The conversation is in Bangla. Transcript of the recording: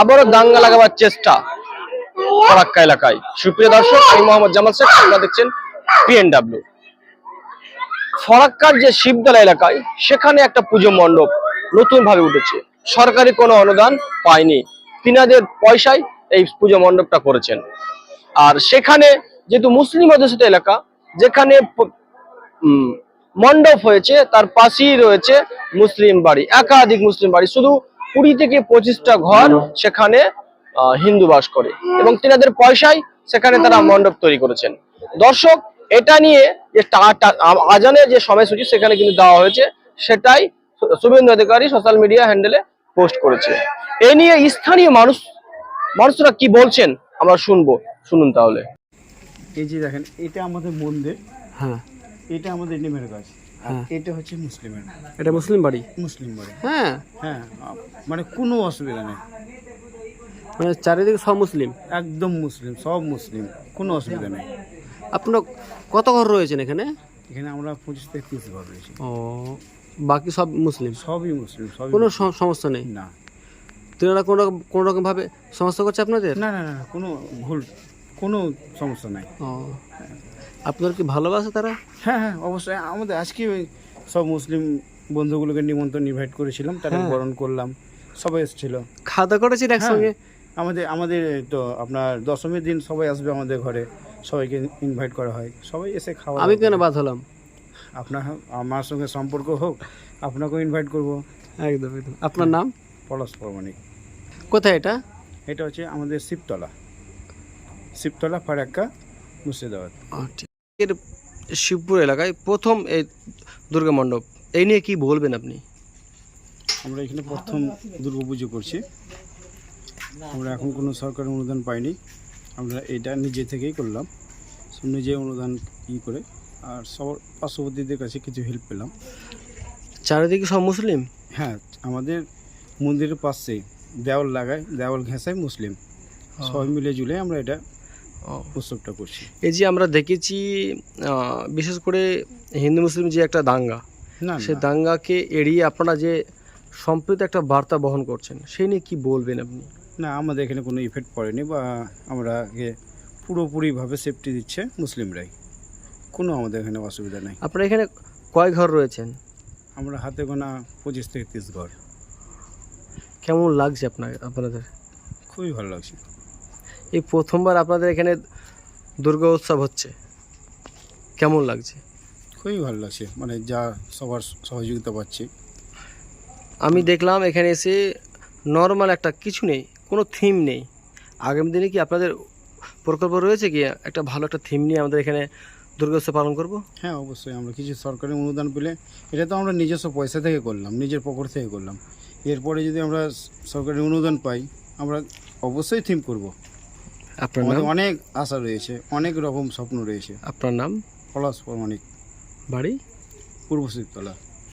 আবারও দাঙ্গা লাগাবার চেষ্টা ফরাক্কা এলাকায়। সুপ্রিয় দর্শক, আমি মোহাম্মদ জামাল শেখ, আপনারা দেখছেন পিএনডাব্লিউ ফরাক্কার যে শিবতলা এলাকায়, সেখানে একটা পুজো মণ্ডপ নতুন ভাবে উঠেছে। সরকারি কোনো অনুদান পায়নি। তিনাদের পয়সায় এই পুজো মণ্ডপটা করেছেন। আর সেখানে যেহেতু মুসলিম অধ্যুষিত এলাকা, যেখানে মণ্ডপ হয়েছে, তার পাশেই রয়েছে মুসলিম বাড়ি, একাধিক মুসলিম বাড়ি। শুধু কুড়ি থেকে পঁচিশটা ঘর সেখানে হিন্দু বাস করে। এবং তিনাদের পয়সায় সেখানে তারা মণ্ডপ তৈরি করেছেন। দর্শক এটা নিয়ে যে আজানের যে সময়সূচি সেখানে কিন্তু দেওয়া হয়েছে সেটাই শুভেন্দু অধিকারী সোশ্যাল মিডিয়া হ্যান্ডেলে পোস্ট করেছে। এ নিয়ে স্থানীয় মানুষ মানুষরা কি বলছেন আমরা শুনব। শুনুন তাহলে। এই যে দেখেন এটা আমাদের মন্দির। হ্যাঁ। এটা আমাদের নিমের গাছ হ্যাঁ। এটা হচ্ছে মুসলিমের এটা মুসলিম বাড়ি? মুসলিম বাড়ি। হ্যাঁ। হ্যাঁ মানে কোনো অসুবিধা নেই। মানে চারিদিকে সব মুসলিম? একদম মুসলিম সব মুসলিম কোনো অসুবিধা নেই। আপনার কত ঘর রয়েছেন এখানে? এখানে আমরা পঁচিশ থেকে তিরিশ ঘর রয়েছি। ও বাকি সব মুসলিম? সবই মুসলিম সবই কোনো সমস্যা নেই? না। তেনারা কোনো রকম কোনো রকম ভাবে সমস্যা করছে আপনাদের? না না না না, কোনো ভুল কোনো সমস্যা নাই। ও। আপনার কি ভালোবাসে তারা? হ্যাঁ হ্যাঁ অবশ্যই। আমাদের আজকে ওই সব মুসলিম বন্ধুগুলোকে নিমন্ত্রণ ইনভাইট করেছিলাম তারা হ্যাঁ। বরণ করলাম সবাই এসেছিল। খাওয়া দাওয়া করেছেন একসঙ্গে? আমাদের আমাদের তো আপনার দশমীর দিন সবাই আসবে আমাদের ঘরে সবাইকে ইনভাইট করা হয়। সবাই এসে খাওয়া আমি কেন। বাদ হলাম? আপনার আমার সঙ্গে সম্পর্ক হোক আপনাকেও ইনভাইট করব। একদম একদম। আপনার নাম? পলাশ প্রমাণিক। কোথায় এটা? এটা হচ্ছে আমাদের শিবতলা। শিবতলা ফারাক্কা মুর্শিদাবাদ। ঠিক। এর শিবপুর এলাকায় প্রথম এই দুর্গা মণ্ডপ। এই নিয়ে কি বলবেন আপনি? আমরা এখানে প্রথম দুর্গা পুজো করছি। আমরা এখন কোনো সরকারি অনুদান পাইনি। আমরা এটা নিজে থেকেই করলাম। নিজে অনুদান ই করে আর সবার পার্শ্ববর্তীদের কাছে কিছু হেল্প পেলাম। চারিদিকে সব মুসলিম? হ্যাঁ আমাদের মন্দিরের পাশে দেওয়াল লাগায় দেওয়াল ঘেঁষায় মুসলিম। সবাই মিলে জুলে আমরা এটা। উৎসবটা করছি। এই যে আমরা দেখেছি বিশেষ করে হিন্দু মুসলিম যে একটা দাঙ্গা সে দাঙ্গাকে এড়িয়ে আপনারা যে সম্প্রীত একটা বার্তা বহন করছেন সেই নিয়ে কি বলবেন আপনি? না আমাদের এখানে কোনো ইফেক্ট পড়েনি বা আমরা পুরোপুরিভাবে সেফটি দিচ্ছে মুসলিমরাই। কোনো আমাদের এখানে অসুবিধা নেই। আপনার এখানে কয় ঘর রয়েছেন? আমরা হাতে গোনা পঁচিশ থেকে তিরিশ ঘর। কেমন লাগছে আপনার আপনাদের? খুবই ভালো লাগছে। এই প্রথমবার আপনাদের এখানে দুর্গা উৎসব হচ্ছে। কেমন লাগছে? খুবই ভালো লাগছে মানে যা সবার সহযোগিতা পাচ্ছি। আমি দেখলাম এখানে এসে নর্মাল একটা কিছু নেই কোনো থিম নেই। আগামী দিনে কি আপনাদের প্রকল্প রয়েছে কি? একটা ভালো একটা থিম নিয়ে আমাদের এখানে দুর্গা উৎসব পালন করব? হ্যাঁ অবশ্যই আমরা কিছু সরকারি অনুদান পেলে এটা তো আমরা নিজস্ব পয়সা থেকে করলাম নিজের পকেট থেকে করলাম। এরপরে যদি আমরা সরকারি অনুদান পাই আমরা অবশ্যই থিম করব। আপনার আমাদের নাম? অনেক আশা রয়েছে অনেক রকম স্বপ্ন রয়েছে। আপনার নাম? পলাশ প্রমাণিক। বাড়ি? পূর্ব শিবতলা।